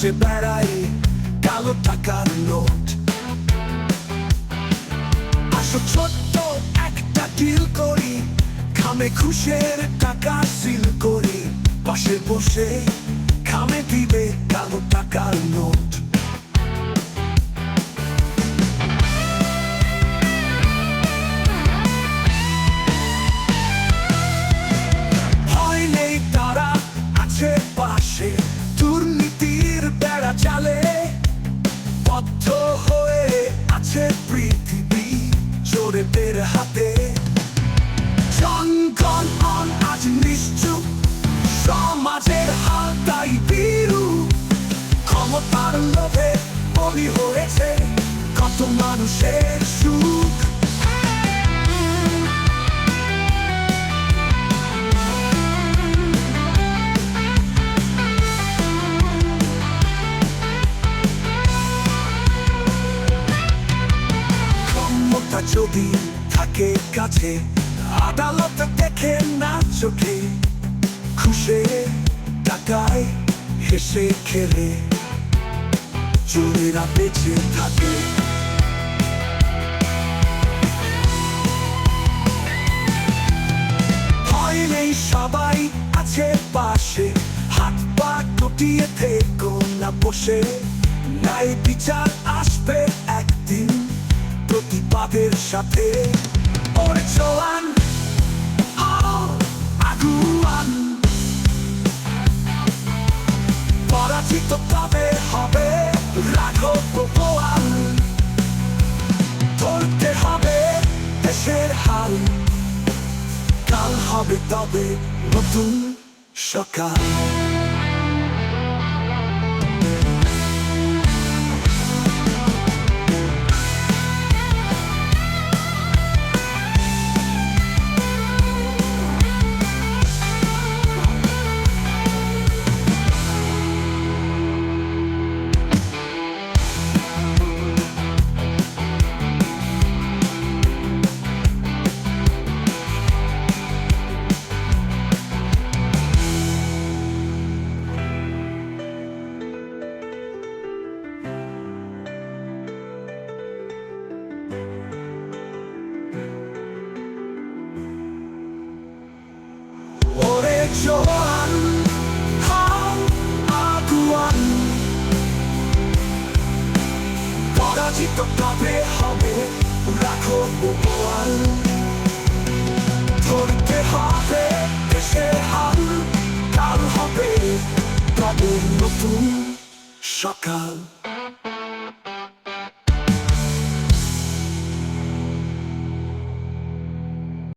খুঁজে বেড়াই কালো টাকার নোট। আসো ছোট্ট একটা ডিল করি, খামে খুশের টাকা সিল করি। পাশে বসে খামে দিবে কালো টাকার নোট। হাতে। জনগণ অন আজ নিশ্চুপ, সমাজের হাল তাই বিরু ক্ষমতার লোভে বলি হয়েছে কত মানুষের সুখ। যদি থাকে কাছে। আদালত দেখে না চোখে। খুশে টাকায় হেসে খেলে। চোরেরা বেঁচে থাকে। ভয় নেই, সবাই আছে পাশে। হাত পা গুটিয়ে থেকো না বসে। নাই বিচার আসবে একদিন। প্রতিবাদের সাথে? ওরে চলান আগুয়ান। পরাজিত তবে হবে রাঘব ভগবান ধরতে হবে দেশের হাল। কাল হবে তবে নতুন সকাল। জোয়ান হাও আগুয়ান পরাজিত তবে হবে রাখো ভগবান ধরতে হবে দেশের হাল কাল হবে তবে নতুন সকাল